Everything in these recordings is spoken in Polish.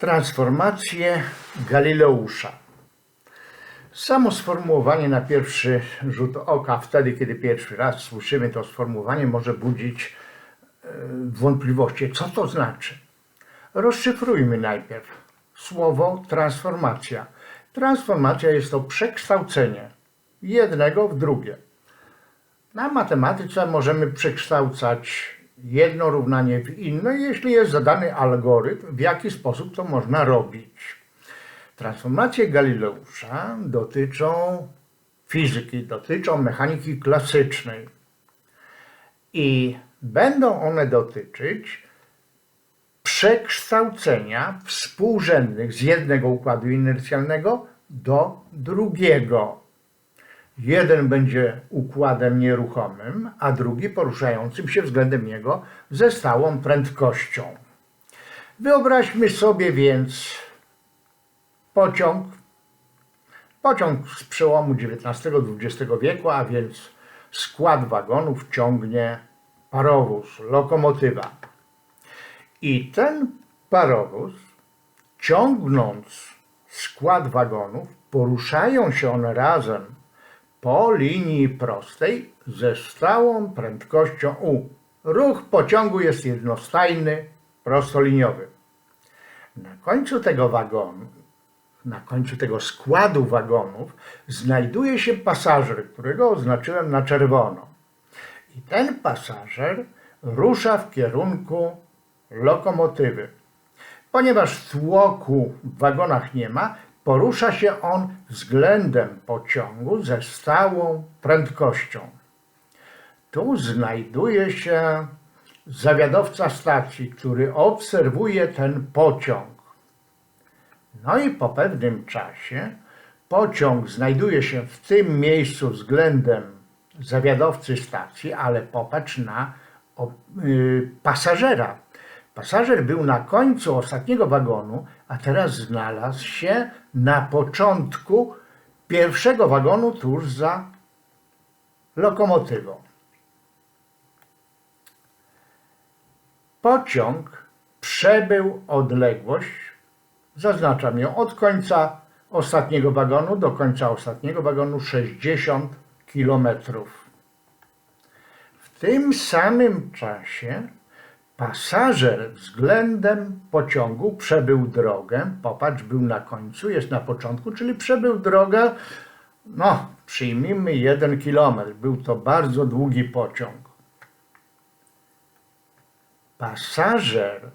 Transformacje Galileusza. Samo sformułowanie na pierwszy rzut oka, wtedy kiedy pierwszy raz słyszymy to sformułowanie, może budzić e, wątpliwości. Co to znaczy? Rozszyfrujmy najpierw słowo transformacja. Transformacja jest to przekształcenie jednego w drugie. Na matematyce możemy przekształcać jedno równanie w inne, jeśli jest zadany algorytm, w jaki sposób to można robić. Transformacje Galileusza dotyczą fizyki, dotyczą mechaniki klasycznej i będą one dotyczyć przekształcenia współrzędnych z jednego układu inercjalnego do drugiego. Jeden będzie układem nieruchomym, a drugi poruszającym się względem niego ze stałą prędkością. Wyobraźmy sobie więc pociąg, pociąg z przełomu XIX-XX wieku, a więc skład wagonów ciągnie parowóz, lokomotywa. I ten parowóz, ciągnąc skład wagonów, poruszają się one razem po linii prostej ze stałą prędkością U. Ruch pociągu jest jednostajny, prostoliniowy. Na końcu tego wagonu, na końcu tego składu wagonów znajduje się pasażer, którego oznaczyłem na czerwono. I ten pasażer rusza w kierunku lokomotywy. Ponieważ tłoku w wagonach nie ma, porusza się on względem pociągu ze stałą prędkością. Tu znajduje się zawiadowca stacji, który obserwuje ten pociąg. No i po pewnym czasie pociąg znajduje się w tym miejscu względem zawiadowcy stacji, ale popatrz na y, pasażera. Pasażer był na końcu ostatniego wagonu, a teraz znalazł się na początku pierwszego wagonu tuż za lokomotywą. Pociąg przebył odległość, zaznaczam ją, od końca ostatniego wagonu do końca ostatniego wagonu 60 kilometrów. W tym samym czasie pasażer względem pociągu przebył drogę, popatrz, był na końcu, jest na początku, czyli przebył drogę, no, przyjmijmy jeden kilometr. Był to bardzo długi pociąg. Pasażer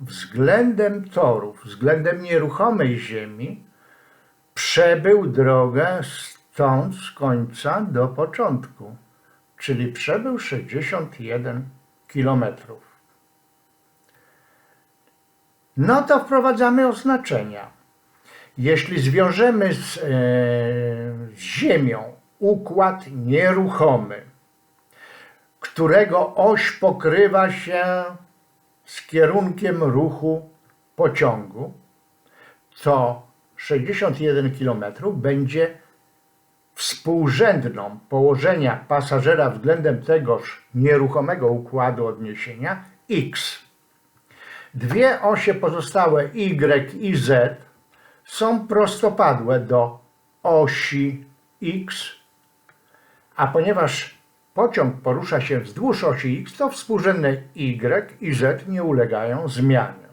względem torów, względem nieruchomej ziemi, przebył drogę stąd z końca do początku, czyli przebył 61 kilometrów. No to wprowadzamy oznaczenia. Jeśli zwiążemy z, e, z Ziemią układ nieruchomy, którego oś pokrywa się z kierunkiem ruchu pociągu, to 61 km będzie współrzędną położenia pasażera względem tegoż nieruchomego układu odniesienia x. Dwie osie pozostałe y i z są prostopadłe do osi x, a ponieważ pociąg porusza się wzdłuż osi x, to współrzędne y i z nie ulegają zmianie.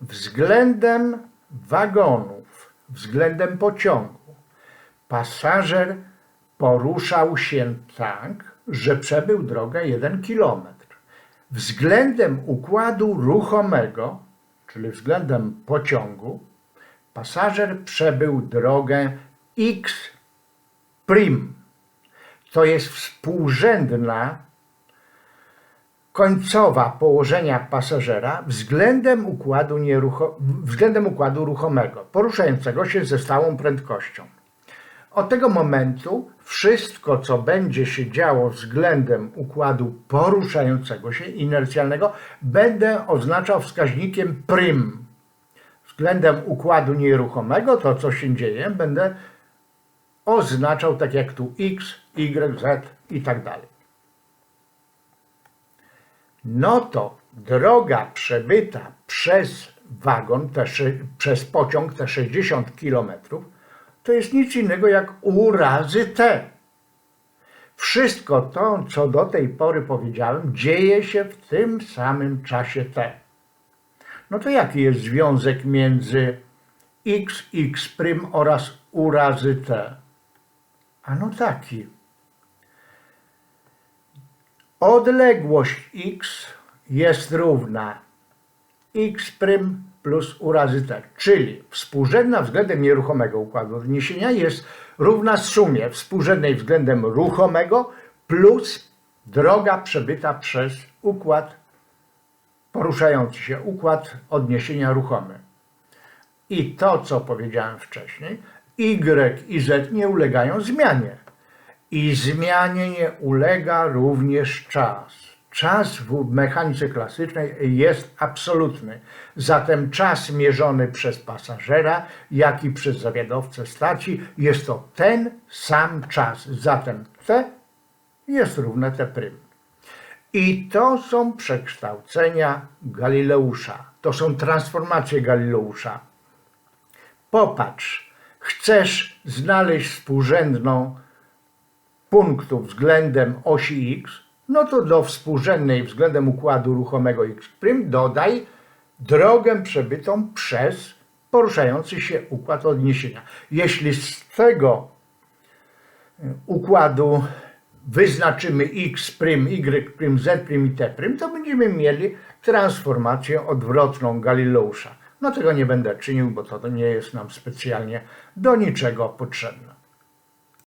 Względem wagonów, względem pociągu, pasażer poruszał się tak, że przebył drogę 1 kilometr. Względem układu ruchomego, czyli względem pociągu, pasażer przebył drogę x prim. To jest współrzędna końcowa położenia pasażera względem układu, względem układu ruchomego, poruszającego się ze stałą prędkością. Od tego momentu wszystko, co będzie się działo względem układu poruszającego się, inercjalnego, będę oznaczał wskaźnikiem prim. Względem układu nieruchomego, to co się dzieje, będę oznaczał tak jak tu x, y, z i tak dalej. No to droga przebyta przez wagon, te, przez pociąg te 60 km, to jest nic innego jak U razy T. Wszystko to, co do tej pory powiedziałem, dzieje się w tym samym czasie T. No to jaki jest związek między x, x' oraz u razy t? Ano taki. Odległość x jest równa x' plus u razy t, czyli współrzędna względem nieruchomego układu odniesienia jest równa sumie współrzędnej względem ruchomego plus droga przebyta przez układ poruszający się układ odniesienia ruchomy. I to, co powiedziałem wcześniej, Y i Z nie ulegają zmianie. I zmianie nie ulega również czas. Czas w mechanice klasycznej jest absolutny. Zatem czas mierzony przez pasażera, jak i przez zawiadowcę stacji jest to ten sam czas. Zatem T jest równe T'. I to są przekształcenia Galileusza. To są transformacje Galileusza. Popatrz, chcesz znaleźć współrzędną punktu względem osi x, no to do współrzędnej względem układu ruchomego x' dodaj drogę przebytą przez poruszający się układ odniesienia. Jeśli z tego układu wyznaczymy x', y', z' i t', to będziemy mieli transformację odwrotną Galileusza. No tego nie będę czynił, bo to nie jest nam specjalnie do niczego potrzebne.